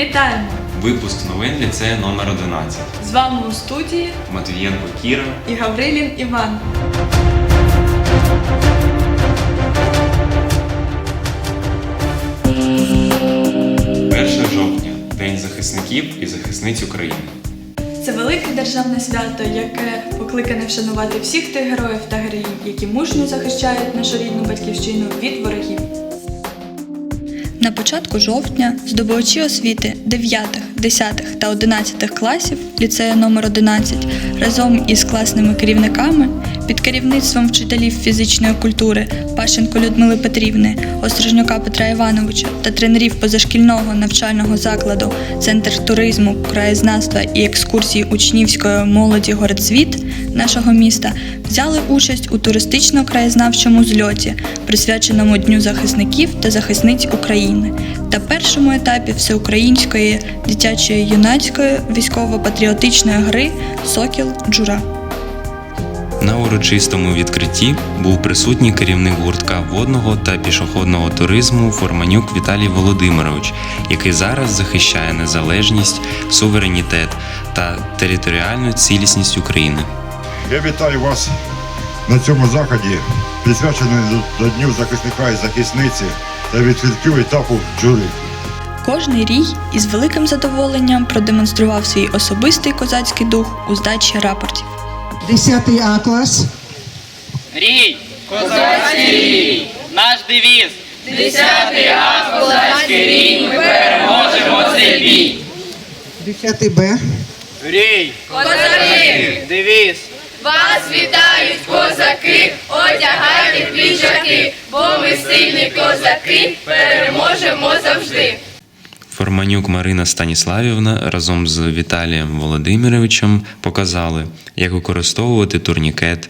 Вітаємо! Випуск новин ліцею номер 11. З вами у студії Матвієнко Кіра. і Гаврилін Іван. Перше жовтня. День захисників і захисниць України. Це велике державне свято, яке покликане вшанувати всіх тих героїв та героїнь, які мужньо захищають нашу рідну батьківщину від ворогів. На початку жовтня здобувачі освіти 9, 10 та 11 класів ліцею номер 11 разом із класними керівниками під керівництвом вчителів фізичної культури Пащенко Людмили Петрівни, Острожнюка Петра Івановича та тренерів позашкільного навчального закладу Центр туризму, краєзнавства і екскурсій учнівської молоді Городцвіт нашого міста взяли участь у туристично-краєзнавчому зльоті, присвяченому Дню захисників та захисниць України та першому етапі всеукраїнської дитячої юнацької військово-патріотичної гри Сокіл Джура. На урочистому відкритті був присутній керівник гуртка водного та пішохідного туризму Форманюк Віталій Володимирович, який зараз захищає незалежність, суверенітет та територіальну цілісність України. Я вітаю вас на цьому заході, присвяченому до до Дню захисника і захисниці та відкриттю етапу джури. Кожний рій із великим задоволенням продемонстрував свій особистий козацький дух у здачі рапортів. 10 А клас. Рій! Козацький рій! Наш девіз! Десятий А козацький рій! Ми переможемо цей бій! 10 Б. Рій! Козаки! Девіз! Вас вітають козаки, одягайте піджаки, бо ми сильні козаки, переможемо завжди. Форманюк Марина Станіславівна разом з Віталієм Володимировичем показали, як використовувати турнікет,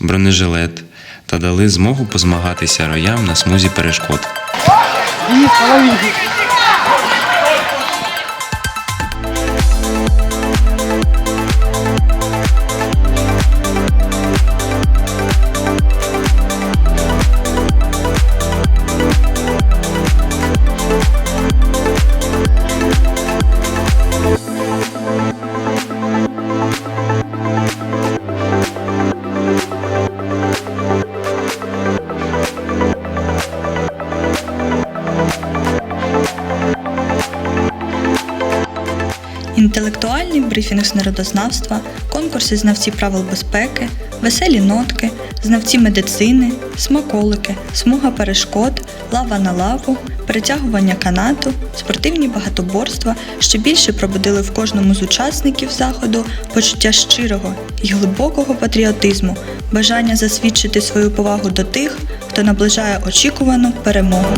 бронежилет та дали змогу позмагатися роям на смузі перешкод. Брифінг з народознавства, конкурси знавці правил безпеки, веселі нотки, знавці медицини, смаколики, смуга перешкод, лава на лаву, перетягування канату, спортивні багатоборства, що більше пробудили в кожному з учасників заходу почуття щирого і глибокого патріотизму, бажання засвідчити свою повагу до тих, хто наближає очікувану перемогу.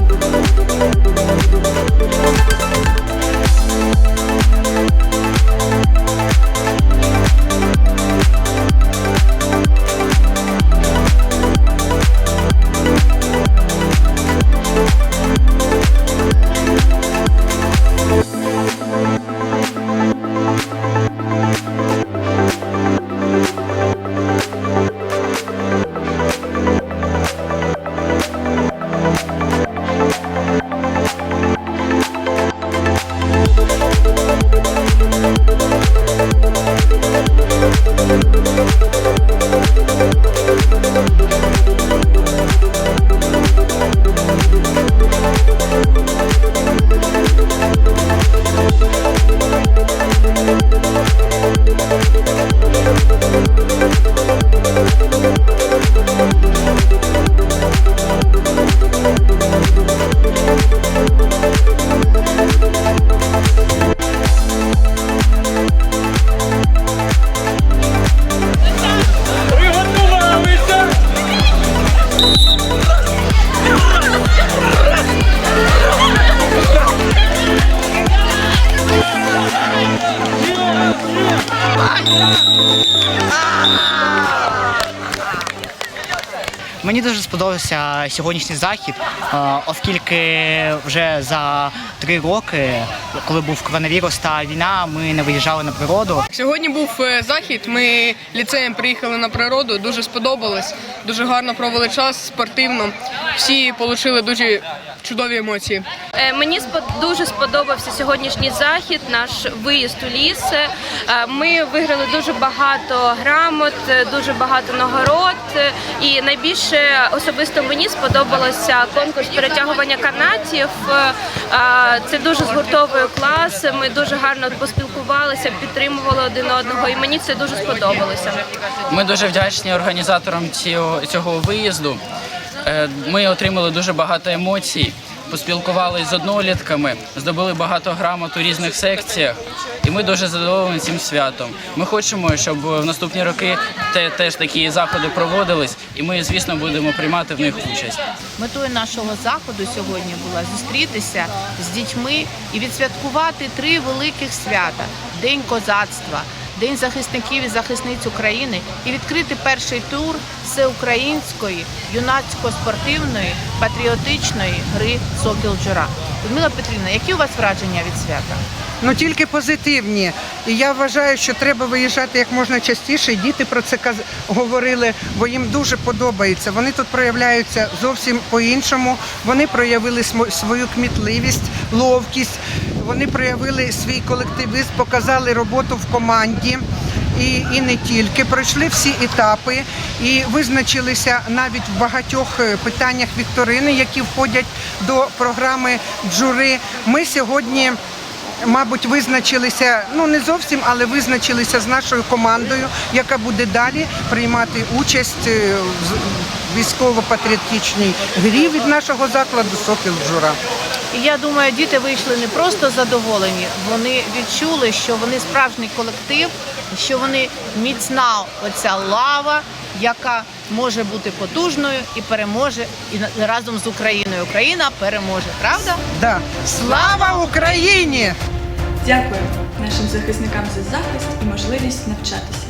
Мені дуже сподобався сьогоднішній захід, е, оскільки вже за три роки, коли був коронавірус та війна, ми не виїжджали на природу. Сьогодні був е, захід. Ми ліцеєм приїхали на природу. Дуже сподобалось. Дуже гарно провели час спортивно. Всі отримали дуже чудові емоції. Е, Мені дуже сподобався сьогоднішній захід, наш виїзд у ліс. Е, Ми виграли дуже багато грамот, е, дуже багато нагород. І найбільше особисто мені сподобалося конкурс перетягування канатів. Це дуже згуртовує клас. Ми дуже гарно поспілкувалися, підтримували один одного, і мені це дуже сподобалося. Ми дуже вдячні організаторам цього виїзду. Е, Ми отримали дуже багато емоцій, поспілкувалися з однолітками, здобули багато грамот у різних секціях. І ми дуже задоволені цим святом. Ми хочемо, щоб в наступні роки теж такі заходи проводились, і ми, звісно, будемо приймати в них участь. Метою нашого заходу сьогодні була зустрітися з дітьми і відсвяткувати три великих свята: День козацтва, День захисників і захисниць України і відкрити перший тур всеукраїнської юнацько-спортивної патріотичної гри Сокіл Джура. Людмила Петрівна, які у вас враження від свята? Ну тільки позитивні. І я вважаю, що треба виїжджати як можна частіше. І діти про це говорили, бо їм дуже подобається. Вони тут проявляються зовсім по-іншому. Вони проявили свою кмітливість, ловкість. Вони проявили свій колективізм, показали роботу в команді. І, і не тільки пройшли всі етапи і визначилися навіть в багатьох е, питаннях вікторини, які входять до програми джури. Ми сьогодні мабуть, визначилися, ну не зовсім, але визначилися з нашою командою, яка буде далі приймати участь е, в військово-патріотичній грі від нашого закладу Сокіл Джура. І я думаю, діти вийшли не просто задоволені, вони відчули, що вони справжній колектив, що вони міцна оця лава, яка може бути потужною і переможе і разом з Україною. Україна переможе, правда? Да. Слава Україні! Дякую нашим захисникам за захист і можливість навчатися.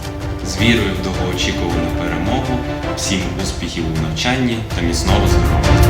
З вірою в довгоочікувану перемогу, всім успіхів у навчанні та міцного здоров'я.